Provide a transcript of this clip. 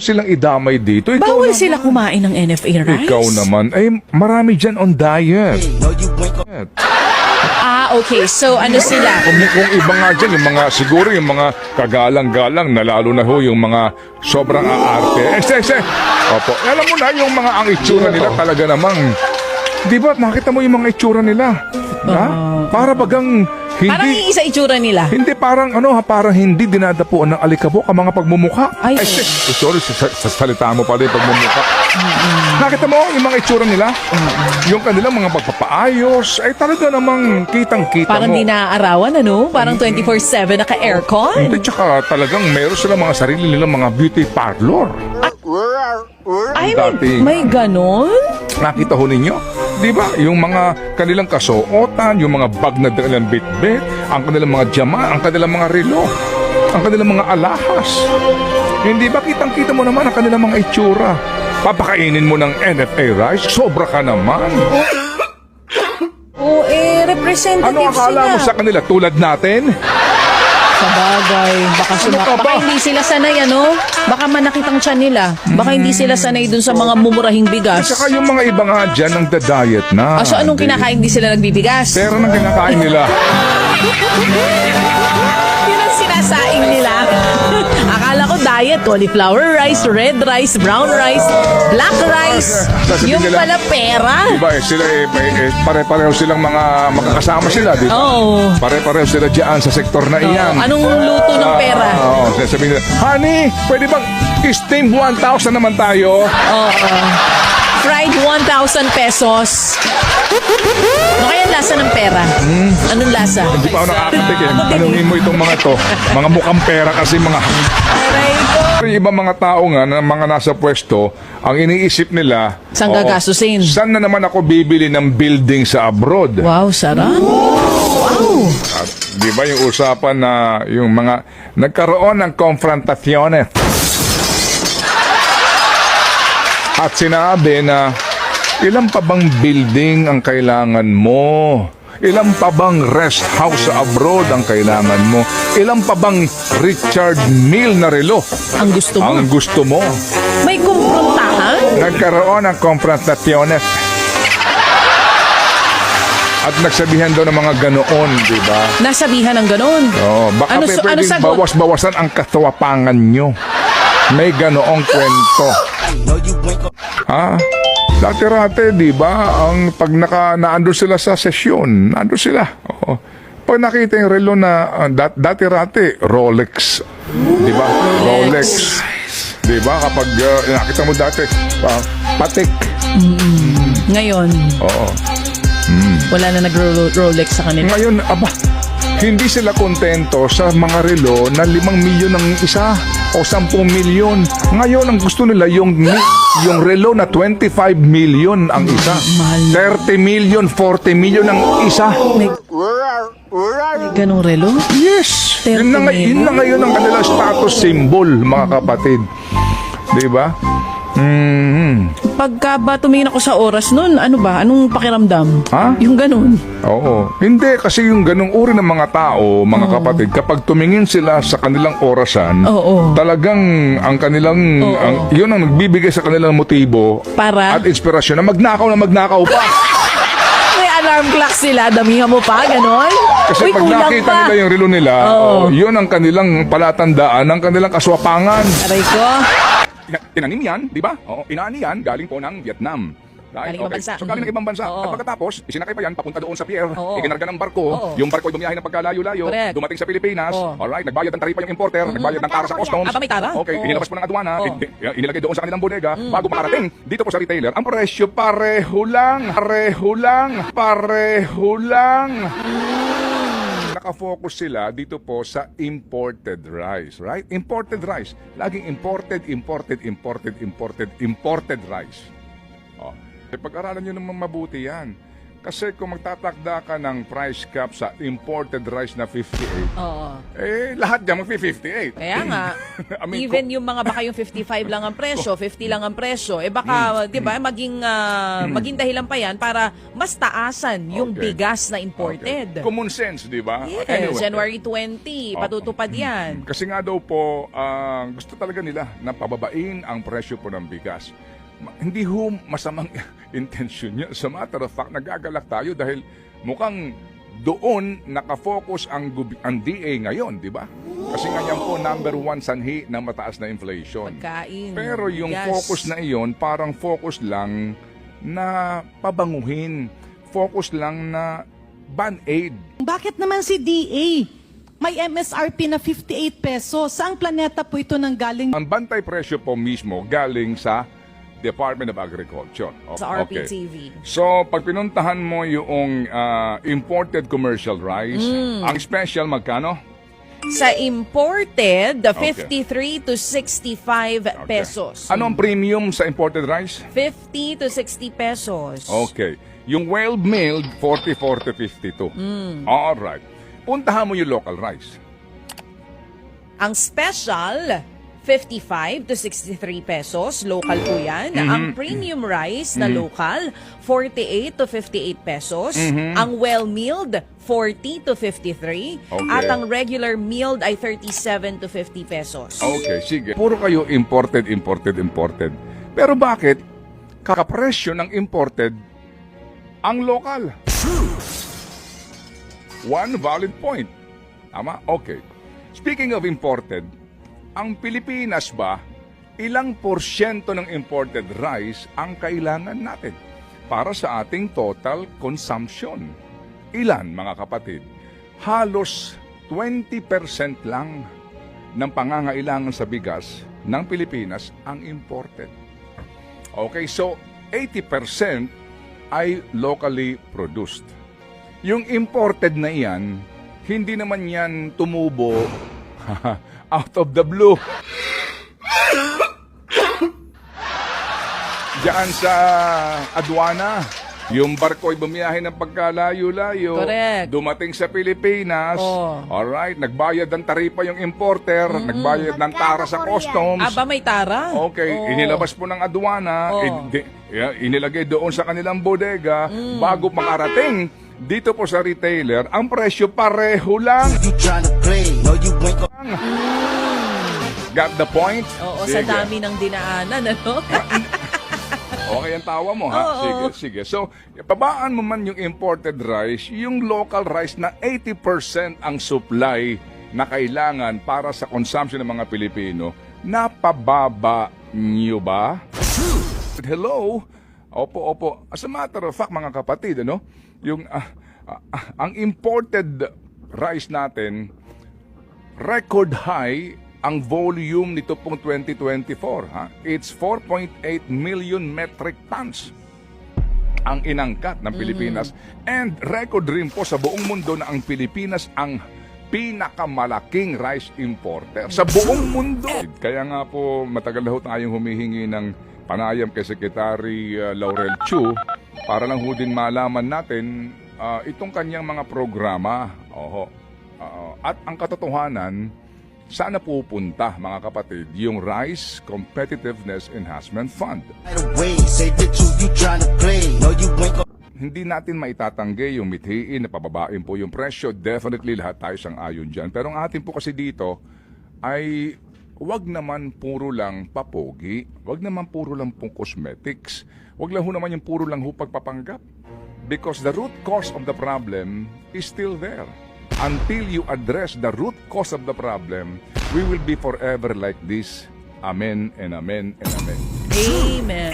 silang idamay dito. Ikaw Bawal naman. sila kumain ng NFA rice? Ikaw naman. Ay, marami dyan on diet. Ah, okay. So, ano sila? Kung, kung iba nga dyan, yung mga, siguro yung mga kagalang-galang na lalo na ho, yung mga sobrang aarte. Eh, se, se. Opo. Alam mo na, yung mga ang itsura nila talaga namang, di ba, nakita mo yung mga itsura nila? Ha? Para bagang hindi, Parang iisa itsura nila. hindi parang ano ha, parang hindi dinadapuan ng alikabok ang mga pagmumuka. Ay, se, eh, sorry, sa, sa, sa salita mo pala yung pagmumuka. Nakita mo yung mga itsura nila? Yung kanilang mga pagpapaayos, ay talaga namang kitang-kita Parang mo. di naaarawan, ano? Parang 24-7 naka-aircon. Hindi, tsaka talagang meron sila mga sarili nilang mga beauty parlor. Ay, may, may ganon? Nakita ho ninyo? Di ba? Yung mga kanilang kasuotan, yung mga bag na kanilang bitbit, ang kanilang mga jama, ang kanilang mga relo, ang kanilang mga alahas. Hindi ba kitang-kita mo naman ang kanilang mga itsura? Papakainin mo ng NFA rice? Sobra ka naman. Oo, eh, representative Ano akala sila. mo sa kanila? Tulad natin? Sa bagay, baka, Ano suma- ba? baka hindi sila sanay, ano? Baka manakit ang tiyan nila. Baka hindi sila sanay dun sa mga mumurahing At bigas. saka yung mga iba nga dyan ang diet na. Ah, so anong Di- kinakain? Hindi sila nagbibigas? Pera ng kinakain nila. diet, cauliflower rice, red rice, brown rice, black rice. Sasabihin Yung nila- pala pera. Diba eh, sila eh, eh, pare-pareho silang mga magkakasama sila, di ba? Oo. Pare-pareho sila dyan sa sektor na iyan. Anong luto ng pera? Ah, Oo, sasabihin nila, Honey, pwede bang steam 1,000 naman tayo? Oo. Fried 1,000 pesos. Ano kaya ang lasa ng pera? Anong lasa? Hmm. Hindi pa ako nakakatikim. Tanungin mo itong mga to. Mga mukhang pera kasi mga... Ko. Yung ibang mga tao nga, na mga nasa pwesto, ang iniisip nila... Saan gagastusin? Saan na naman ako bibili ng building sa abroad? Wow, sarap. Wow. At, di ba yung usapan na yung mga nagkaroon ng konfrontasyones at sinabi na ilan pa bang building ang kailangan mo? Ilan pa bang rest house sa abroad ang kailangan mo? Ilan pa bang Richard Mille na relo Ang gusto mo. ang gusto mo? May kumprontahan? Nagkaroon ng konfrontasyones. At nagsabihan daw ng mga ganoon, di ba? Nasabihan ng ganon. Oh, baka Ano sa- ano sagot? bawas-bawasan ang katawapangan nyo. May ganoong kwento. Ha? Dati-rate, di ba? Ang pag naka, naando sila sa sesyon, naando sila. Oo. Pag nakita yung relo na ah, dat, dati-rate, Rolex. Di ba? Rolex. Di ba? Kapag ah, nakita mo dati, ah, Patek. Ngayon, Oo. wala na nag-Rolex sa kanila. Ngayon, aba, hindi sila kontento sa mga relo na 5 milyon ang isa o 10 milyon. Ngayon, ang gusto nila yung, yung relo na 25 million ang isa. 30 million, 40 million ang isa. May, may ganong relo? Yes! 30 Yun na, yun na ngayon ang kanilang status symbol, mga kapatid. Di Mhm. Pagka ba tumingin ako sa oras nun, ano ba? Anong pakiramdam? Ha? Yung ganon. Oo. Hindi, kasi yung ganong uri ng mga tao, mga kapatid, kapag tumingin sila sa kanilang orasan, Oo. talagang ang kanilang, Oo. ang, yun ang nagbibigay sa kanilang motibo Para? at inspirasyon na magnakaw na magnakaw pa. May alarm clock sila, damihan mo pa, ganon? Kasi Uy, pag kulang nakita pa. nila yung relo nila, Oo. oh, yun ang kanilang palatandaan ng kanilang kaswapangan. Aray ko. Ina- Tinanim yan, di ba? Oo, inaani yan, galing po ng Vietnam. Right? Galing ibang bansa. So galing ng ibang bansa. Oo. At pagkatapos, isinakay pa yan papunta doon sa pier. Oo. Ikinarga ng barko. Oo. Yung barko ay bumiyahe ng pagkalayo-layo. Correct. Dumating sa Pilipinas. Oo. Alright, nagbayad ng taripa yung importer. Nagbayad ng tara sa customs. Aba, may tara? Okay, Oo. inilabas po ng aduana. Oo. in- Inilagay doon sa kanilang bodega. Bago makarating dito po sa retailer, ang presyo pareho lang. Pareho lang. Pareho lang. Nakafocus sila dito po sa imported rice, right? Imported rice. Laging imported, imported, imported, imported, imported rice. Oh. Eh, pag-aralan nyo naman mabuti yan. Kasi kung magtatakda ka ng price cap sa imported rice na 58, Oo. eh lahat dyan mag-58. Kaya nga, I mean, even yung mga baka yung 55 lang ang presyo, 50 lang ang presyo, eh baka, Hmm. 'di ba, maging ah, maging dahilan pa 'yan para mas taasan yung Okay. bigas na imported. Okay. Common sense, di ba? Yes, Anyway. January 20, patutupad 'yan. Kasi nga daw po, ah, gusto talaga nila na pababain ang presyo po ng bigas. Ma- Hindi ho masamang intensyon yun. Sa matter of fact, nagagalak tayo dahil mukhang doon nakafocus ang, ang DA ngayon, di ba? Kasi nga yan po number one sanhi ng mataas na inflation. Pagkain. Pero yung bigas. focus na iyon, parang focus lang na pabanguhin. Focus lang na ban-aid. Bakit naman si DA? May MSRP na 58 pesos. Saang planeta po ito nang galing? Ang bantay presyo po mismo galing sa Department of Agriculture. O- Sa. RPTV. So, pag pinuntahan mo yung ah, imported commercial rice, Hmm. ang special magkano? Sa imported, the Okay. 53 to 65 Okay. pesos. Ano ang premium sa imported rice? 50 to 60 pesos. Okay. Yung well milled, 44 to 52. Hmm. Alright. Puntahan mo yung local rice. Ang special, 55 to 63 pesos. Local po yan. Mm-hmm. Ang premium rice na local, 48 to 58 pesos. Ang well-milled, 40 to 53. Okay. At ang regular milled ay 37 to 50 pesos. Okay, sige. Puro kayo imported, imported, imported. Pero bakit kakapresyo ng imported ang local? One valid point. Tama? Okay. Speaking of imported, ang Pilipinas ba, ilang porsyento ng imported rice ang kailangan natin para sa ating total consumption? Ilan, mga kapatid? Halos 20% lang ng pangangailangan sa bigas ng Pilipinas ang imported. Okay, so 80% ay locally produced. Yung imported na iyan, hindi naman yan tumubo out of the blue. Diyan sa aduana, yung barko ay bumiyahe ng pagkalayo-layo. Correct. Dumating sa Pilipinas. Oh. Alright, nagbayad ng taripa yung importer, nagbayad ng tara sa customs. Aba, may tara? Okay, Oo. inilabas po ng aduana, Oo. in- inilagay doon sa kanilang bodega, Mm. bago makarating dito po sa retailer, ang presyo pareho lang. You tryna play? No, you ain't gon' Got the point? Oo, sa Sige. dami ng dinaanan, ano? Okay ang tawa mo, ha? Oo. Sige, sige. So, pabaan mo man yung imported rice, yung local rice na 80% ang supply na kailangan para sa consumption ng mga Pilipino, napababa niyo ba? Hello? Opo, opo. As a matter of fact, mga kapatid, ano? Yung, ah, ah, ah, ang imported rice natin, record high ang volume nito pong 2024. Ha? It's 4.8 million metric tons ang inangkat ng Pilipinas. And record rin po sa buong mundo na ang Pilipinas ang pinakamalaking rice importer sa buong mundo. Kaya nga po matagal na ho tayong humihingi ng panayam kay Secretary uh, Laurel Chu para lang ho din malaman natin uh, itong kanyang mga programa. Oho. Oo. at ang katotohanan, sana pupunta mga kapatid yung Rice Competitiveness Enhancement Fund. hindi natin maitatanggi yung mithiin na pababain po yung presyo. Definitely lahat tayo sang ayon dyan. Pero ang atin po kasi dito ay wag naman puro lang papogi. Wag naman puro lang pong cosmetics. Wag lang ho naman yung puro lang ho pagpapanggap. Because the root cause of the problem is still there. Until you address the root cause of the problem, we will be forever like this. Amen and amen and amen.